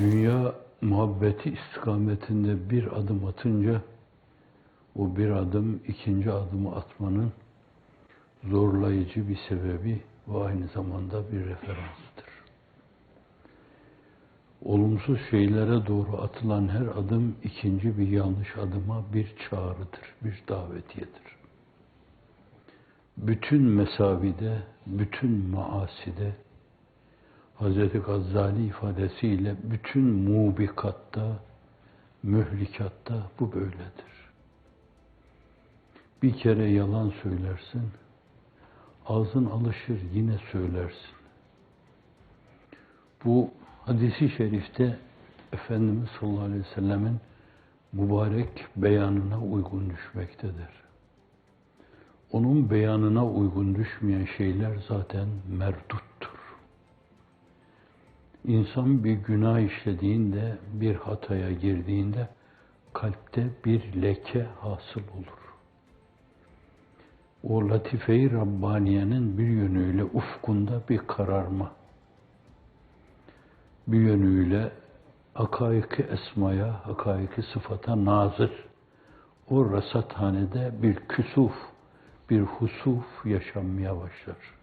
Dünya muhabbeti istikametinde bir adım atınca o bir adım ikinci adımı atmanın zorlayıcı bir sebebi ve aynı zamanda bir referansıdır. Olumsuz şeylere doğru atılan her adım ikinci bir yanlış adıma bir çağrıdır, bir davetiyedir. Bütün mesavide, bütün maaside, Hz. Gazali ifadesiyle bütün mubikatta, mühlikatta bu böyledir. Bir kere yalan söylersin, ağzın alışır yine söylersin. Bu hadisi şerifte Efendimiz sallallahu aleyhi ve sellemin mübarek beyanına uygun düşmektedir. Onun beyanına uygun düşmeyen şeyler zaten merduttur. İnsan bir günah işlediğinde, bir hataya girdiğinde kalpte bir leke hasıl olur. O latife-i Rabbaniye'nin bir yönüyle ufkunda bir kararma, bir yönüyle hakaiki esmaya, hakaiki sıfata nazır, o rasathanede bir küsuf, bir husuf yaşanmaya başlar.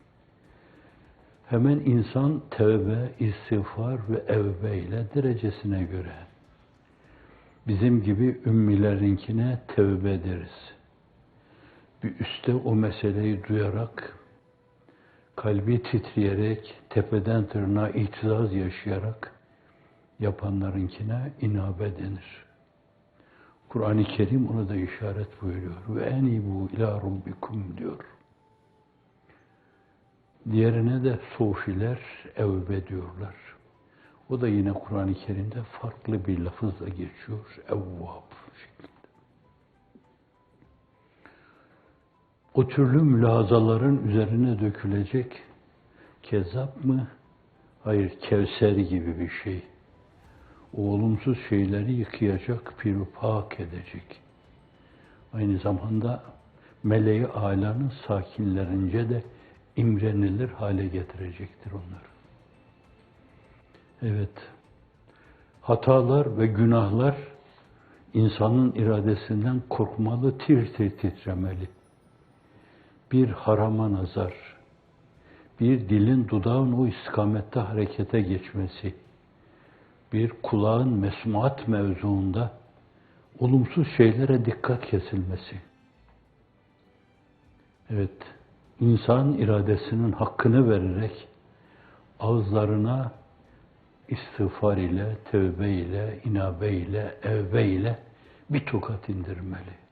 Hemen insan tevbe, istiğfar ve evbe ile derecesine göre bizim gibi ümmilerinkine tevbe deriz. Bir üste o meseleyi duyarak, kalbi titreyerek, tepeden tırnağa itizaz yaşayarak yapanlarınkine inabe denir. Kur'an-ı Kerim ona da işaret buyuruyor. Ve enibu ila rabbikum diyor. Diğerine de sofiler evbe diyorlar. O da yine Kur'an-ı Kerim'de farklı bir lafızla geçiyor. Evvab şeklinde. O türlü mülazaların üzerine dökülecek kezap mı? Hayır, Kevser gibi bir şey. O olumsuz şeyleri yıkayacak, pirupak edecek. Aynı zamanda meleği alanın sakinlerince de imrenilir hale getirecektir onları. Evet, hatalar ve günahlar insanın iradesinden korkmalı, tir tir titremeli. Bir harama nazar, bir dilin dudağın o istikamette harekete geçmesi, bir kulağın mesmuat mevzuunda olumsuz şeylere dikkat kesilmesi. Evet, insan iradesinin hakkını vererek ağızlarına istiğfar ile, tevbe ile, inabe ile, evbe ile bir tokat indirmeli.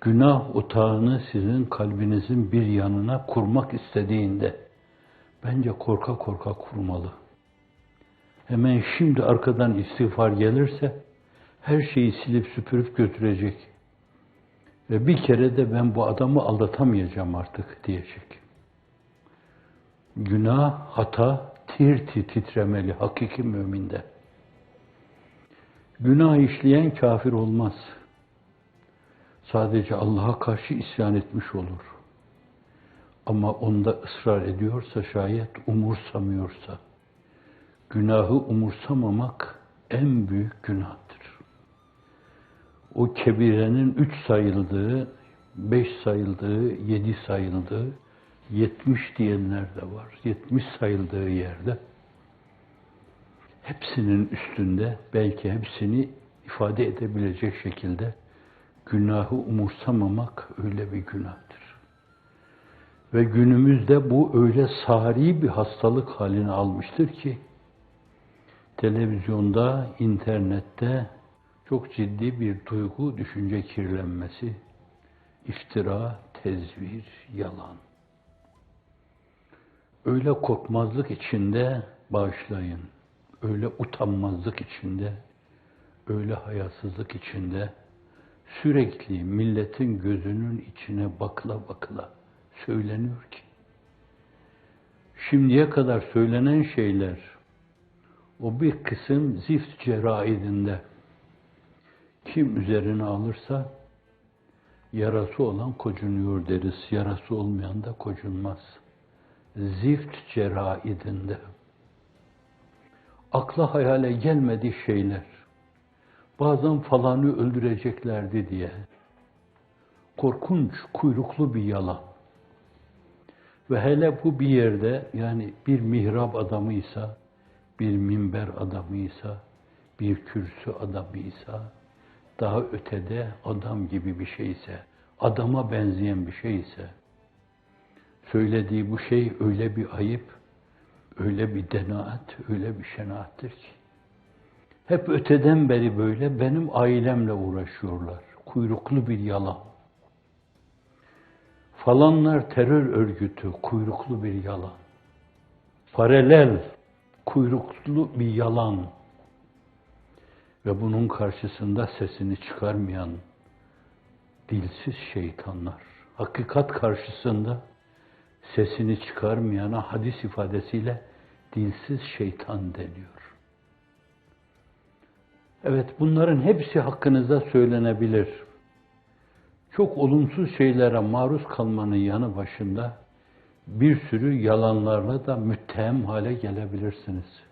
Günah otağını sizin kalbinizin bir yanına kurmak istediğinde bence korka korka kurmalı. Hemen şimdi arkadan istiğfar gelirse her şeyi silip süpürüp götürecek. Bir kere de ben bu adamı aldatamayacağım artık diyecek. Günah, hata, tir tir titremeli hakiki müminde. Günah işleyen kafir olmaz. Sadece Allah'a karşı isyan etmiş olur. Ama onda ısrar ediyorsa şayet umursamıyorsa, günahı umursamamak en büyük günahtır. O kebirenin üç sayıldığı, beş sayıldığı, yedi sayıldığı, yetmiş diyenler de var. Yetmiş sayıldığı yerde hepsinin üstünde belki hepsini ifade edebilecek şekilde günahı umursamamak öyle bir günahtır. Ve günümüzde bu öyle sari bir hastalık halini almıştır ki televizyonda, internette çok ciddi bir duygu, düşünce kirlenmesi, iftira, tezvir, yalan. Öyle korkmazlık içinde bağışlayın, öyle utanmazlık içinde, öyle hayasızlık içinde sürekli milletin gözünün içine bakla bakla söyleniyor ki şimdiye kadar söylenen şeyler o bir kısım zift ceraidinde kim üzerine alırsa yarası olan kocunuyor deriz. Yarası olmayan da kocunmaz. Zift ceraidinde akla hayale gelmediği şeyler. Bazen falanı öldüreceklerdi diye. Korkunç, kuyruklu bir yalan. Ve hele bu bir yerde yani bir mihrap adamıysa, bir minber adamıysa, bir kürsü adamıysa, daha ötede adam gibi bir şeyse, adama benzeyen bir şeyse, söylediği bu şey öyle bir ayıp, öyle bir denaat, öyle bir şenaattır ki. Hep öteden beri böyle benim ailemle uğraşıyorlar. Kuyruklu bir yalan. Falanlar terör örgütü, kuyruklu bir yalan. Paralel, kuyruklu bir yalan. Ve bunun karşısında sesini çıkarmayan dilsiz şeytanlar. Hakikat karşısında sesini çıkarmayana hadis ifadesiyle dilsiz şeytan deniyor. Evet bunların hepsi hakkınızda söylenebilir. Çok olumsuz şeylere maruz kalmanın yanı başında bir sürü yalanlarla da müttehem hale gelebilirsiniz.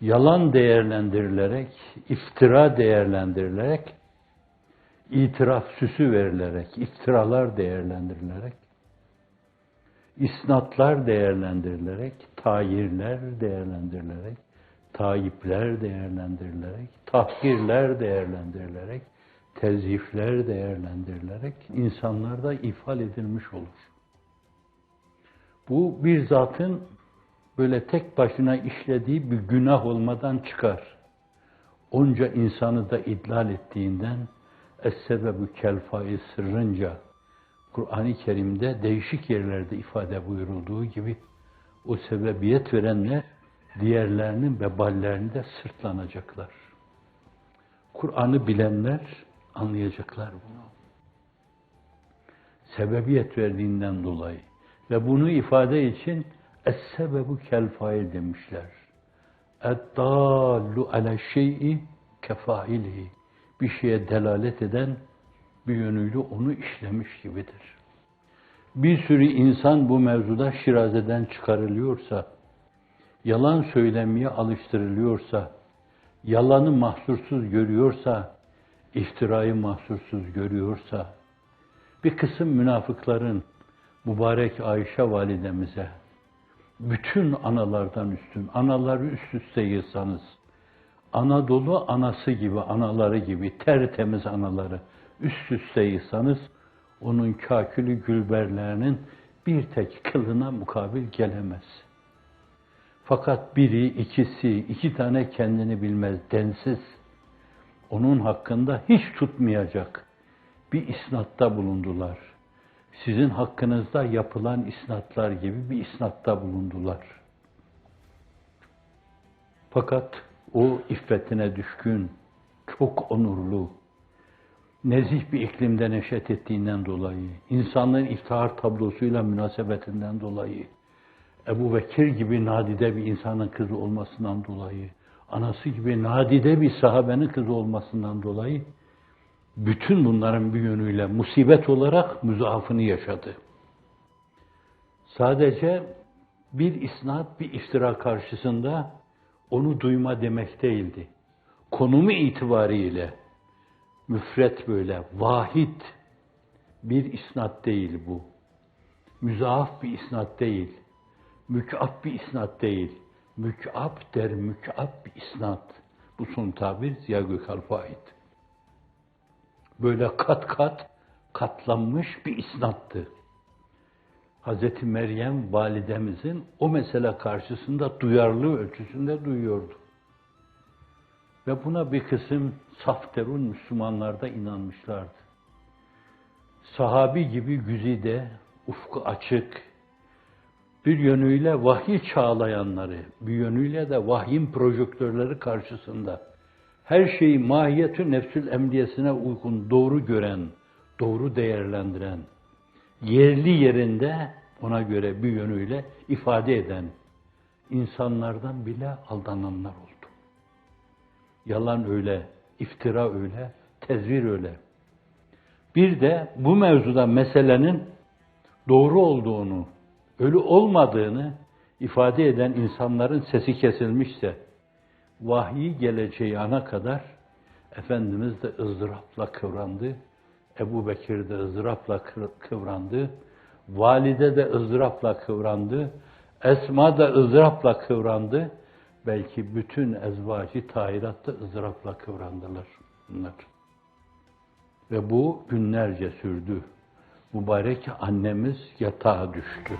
Yalan değerlendirilerek, iftira değerlendirilerek, itiraf süsü verilerek, iftiralar değerlendirilerek, isnatlar değerlendirilerek, tayirler değerlendirilerek, tayipler değerlendirilerek, tahkirler değerlendirilerek, tezifler değerlendirilerek insanlarda ifade edilmiş olur. Bu bir zatın böyle tek başına işlediği bir günah olmadan çıkar. Onca insanı da idlal ettiğinden es-sebebü kelfai sırrınca Kur'an-ı Kerim'de değişik yerlerde ifade buyurulduğu gibi o sebebiyet verenler diğerlerinin veballerini de sırtlanacaklar. Kur'an'ı bilenler anlayacaklar bunu. Sebebiyet verdiğinden dolayı. Ve bunu ifade için Es-sebebu kel fail demişler. Eddallu ala şey'i kefailihi. Bir şeye delalet eden bir yönüyle onu işlemiş gibidir. Bir sürü insan bu mevzuda şirazeden çıkarılıyorsa, yalan söylemeye alıştırılıyorsa, yalanı mahsursuz görüyorsa, iftirayı mahsursuz görüyorsa, bir kısım münafıkların mübarek Ayşe validemize, bütün analardan üstün, anaları üst üste yığsanız, Anadolu anası gibi, anaları gibi, tertemiz anaları üst üste yığsanız, onun kakülü gülberlerinin bir tek kılına mukabil gelemez. Fakat biri, ikisi, iki tane kendini bilmez, densiz, onun hakkında hiç tutmayacak bir isnatta bulundular. Sizin hakkınızda yapılan isnatlar gibi bir isnatta bulundular. Fakat o iffetine düşkün, çok onurlu, nezih bir iklimde neşet ettiğinden dolayı, insanlığın iftihar tablosuyla münasebetinden dolayı, Ebu Bekir gibi nadide bir insanın kızı olmasından dolayı, anası gibi nadide bir sahabenin kızı olmasından dolayı, bütün bunların bir yönüyle musibet olarak müzaafını yaşadı. Sadece bir isnat, bir iftira karşısında onu duyma demek değildi. Konumu itibariyle müfret böyle, vahid bir isnat değil bu. Müzaaf bir isnat değil. Mük'ab bir isnat değil. Mük'ab der mük'ab bir isnat. Bu son tabir Ziya Gökalp'a ait. Böyle kat kat katlanmış bir isnattı. Hazreti Meryem validemizin o mesele karşısında duyarlı ölçüsünde duyuyordu. Ve buna bir kısım saf derun Müslümanlar da inanmışlardı. Sahabi gibi güzide, ufku açık, bir yönüyle vahiy çağlayanları, bir yönüyle de vahyin projektörleri karşısında her şeyi mahiyetü nefsül emniyesine uygun doğru gören, doğru değerlendiren, yerli yerinde ona göre bir yönüyle ifade eden insanlardan bile aldananlar oldu. Yalan öyle, iftira öyle, tezvir öyle. Bir de bu mevzuda meselenin doğru olduğunu, ölü olmadığını ifade eden insanların sesi kesilmişse, vahyi geleceği ana kadar Efendimiz de ızdırapla kıvrandı. Ebu Bekir de ızdırapla kı- kıvrandı. Valide de ızdırapla kıvrandı. Esma da ızdırapla kıvrandı. Belki bütün ezvacı tahirat da ızdırapla kıvrandılar bunlar. Ve bu günlerce sürdü. Mübarek annemiz yatağa düştü.